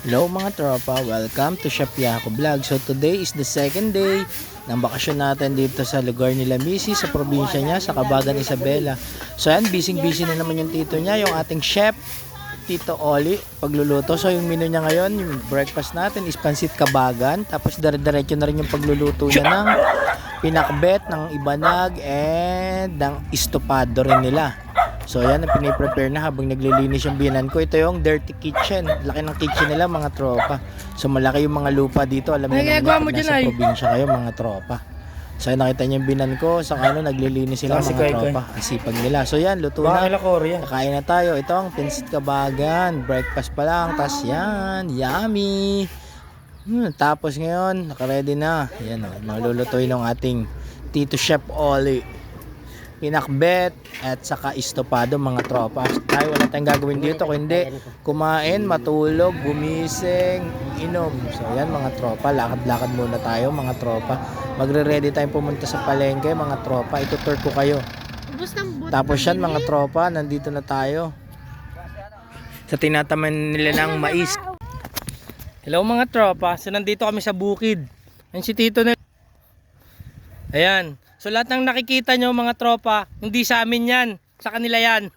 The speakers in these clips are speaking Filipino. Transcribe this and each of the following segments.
Hello mga tropa, welcome to Shop Yako Vlog. So today is the second day ng bakasyon natin dito sa lugar nila Missy sa probinsya niya sa Kabagan Isabela. So yan, busy busy na naman yung tito niya, yung ating chef Tito Oli pagluluto. So yung menu niya ngayon, yung breakfast natin is pansit kabagan. Tapos dire-diretso na rin yung pagluluto niya ng pinakbet, ng ibanag, and ng istopado rin nila. So yan ang piniprepare na habang naglilinis yung biyanan ko. Ito yung dirty kitchen. Laki ng kitchen nila mga tropa. So malaki yung mga lupa dito. Alam niyo naman dyan, nasa ay? probinsya kayo mga tropa. So nakita niyo yung binan ko. Sa ano naglilinis sila mga Koy. tropa. Asipag nila. So yan, luto na. Kakain na tayo. Ito ang pinsit kabagan. Breakfast pa lang. Tapos yan. Yummy. Hmm, tapos ngayon, nakaready na. Yan o. Mga lulutuin ng ating Tito Chef Oli. Pinakbet at saka istopado mga tropa. Tayo wala tayong gagawin dito kundi kumain, matulog, gumising, inom. So yan mga tropa, lakad-lakad muna tayo mga tropa. Magre-ready tayong pumunta sa palengke mga tropa. Itutur ko kayo. Ubus ng buto. Tapos yan mga tropa, nandito na tayo. Sa tinataman nila ng mais. Hello mga tropa, so nandito kami sa bukid. Yan si Tito na. Ayan. So lahat ng nakikita nyo mga tropa, hindi sa amin yan. Sa kanila yan.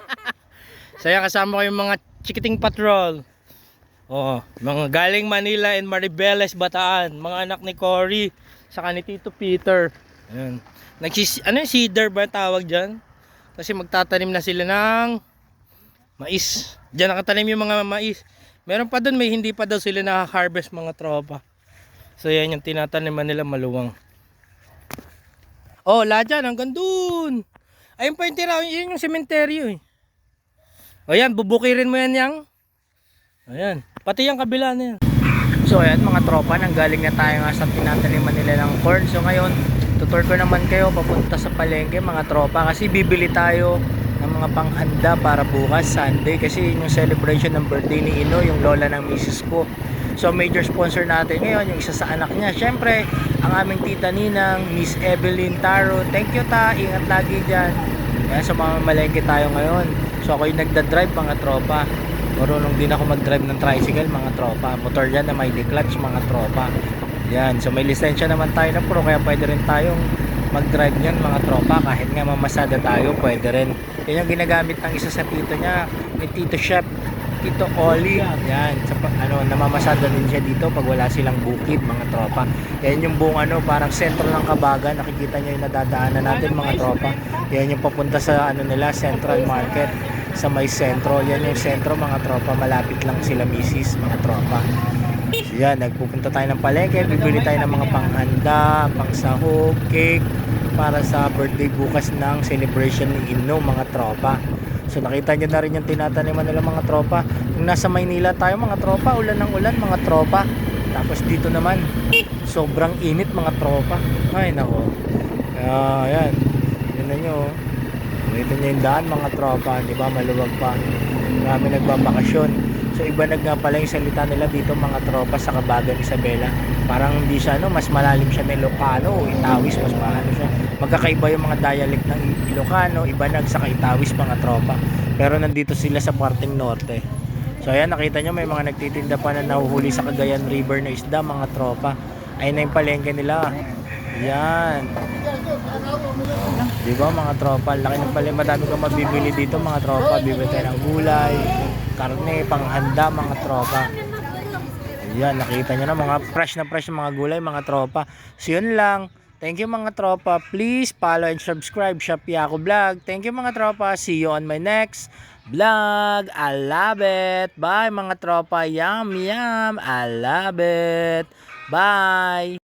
so yan kasama ko yung mga chikiting patrol. Oo, mga galing Manila and Maribeles, Bataan. Mga anak ni Cory, saka ni Tito Peter. Ayan. Nagsis, ano yung cedar ba tawag dyan? Kasi magtatanim na sila ng mais. Diyan nakatanim yung mga mais. Meron pa doon, may hindi pa daw sila na-harvest mga tropa. So yan yung tinataniman nila maluwang. Oh, lahat dyan, hanggang doon. Ayun pa yung tira, yun yung sementeryo eh. O yan, bubukirin mo yan yang. Ayan, pati yung kabila na yan. So ayan mga tropa, nanggaling na tayo nga sa tinataniman nila ng corn. So ngayon, tutur ko naman kayo papunta sa palengke mga tropa kasi bibili tayo ng mga panghanda para bukas Sunday kasi yun yung celebration ng birthday ni Ino, yung lola ng misis ko. So major sponsor natin ngayon yung isa sa anak niya. Syempre, ang aming tita Ninang, Miss Evelyn Taro. Thank you ta, ingat lagi dyan. Kaya sa mga malengke tayo ngayon. So ako yung nagda-drive mga tropa. Marunong din ako mag-drive ng tricycle mga tropa. Motor yan na may declutch mga tropa. Yan. So may lisensya naman tayo na pro kaya pwede rin tayong mag-drive niyan mga tropa. Kahit nga mamasada tayo pwede rin. Yan yung ginagamit ng isa sa tito niya. Ni Tito Chef. Tito Oli. Yan. Sa, ano, namamasada din siya dito pag wala silang bukid mga tropa. Yan yung buong ano, parang sentro ng Kabagan. Nakikita niyo yung nadadaanan natin mga tropa. Yan yung papunta sa ano nila, Central Market sa may sentro. Yan yung sentro mga tropa. Malapit lang sila misis mga tropa. Yan, nagpupunta tayo ng palengke. Bibili tayo ng mga panghanda, pangsahog, cake para sa birthday bukas ng celebration ni Ino mga tropa. So nakita nyo na rin yung tinataniman nila mga tropa. Kung nasa Maynila tayo mga tropa, ulan ng ulan mga tropa. Tapos dito naman, sobrang init mga tropa. Ay nako. Kaya yan, yun na nyo. oh. Nakita nyo yung daan mga tropa, di ba? Maluwag pa. Marami nagbabakasyon. So iba nag nga pala yung salita nila dito mga tropa sa Kabagan Isabela. Parang hindi siya no, mas malalim siya ng Ilocano o Itawis, mas maano siya. Magkakaiba yung mga dialect ng Ilocano, iba nag sa Itawis mga tropa. Pero nandito sila sa parteng norte. So ayan nakita nyo may mga nagtitinda pa na nahuhuli sa Cagayan River na isda mga tropa. Ayun na yung palengke nila. Yan. Di ba mga tropa, laki ng pala, madami kang mabibili dito mga tropa. Bibili tayo ng gulay, karne, panghanda mga tropa. Ayan, nakita nyo na mga fresh na fresh mga gulay mga tropa. So yun lang. Thank you mga tropa. Please follow and subscribe Shop Yako Vlog. Thank you mga tropa. See you on my next vlog. I love it. Bye mga tropa. Yum, yum. I love it. Bye.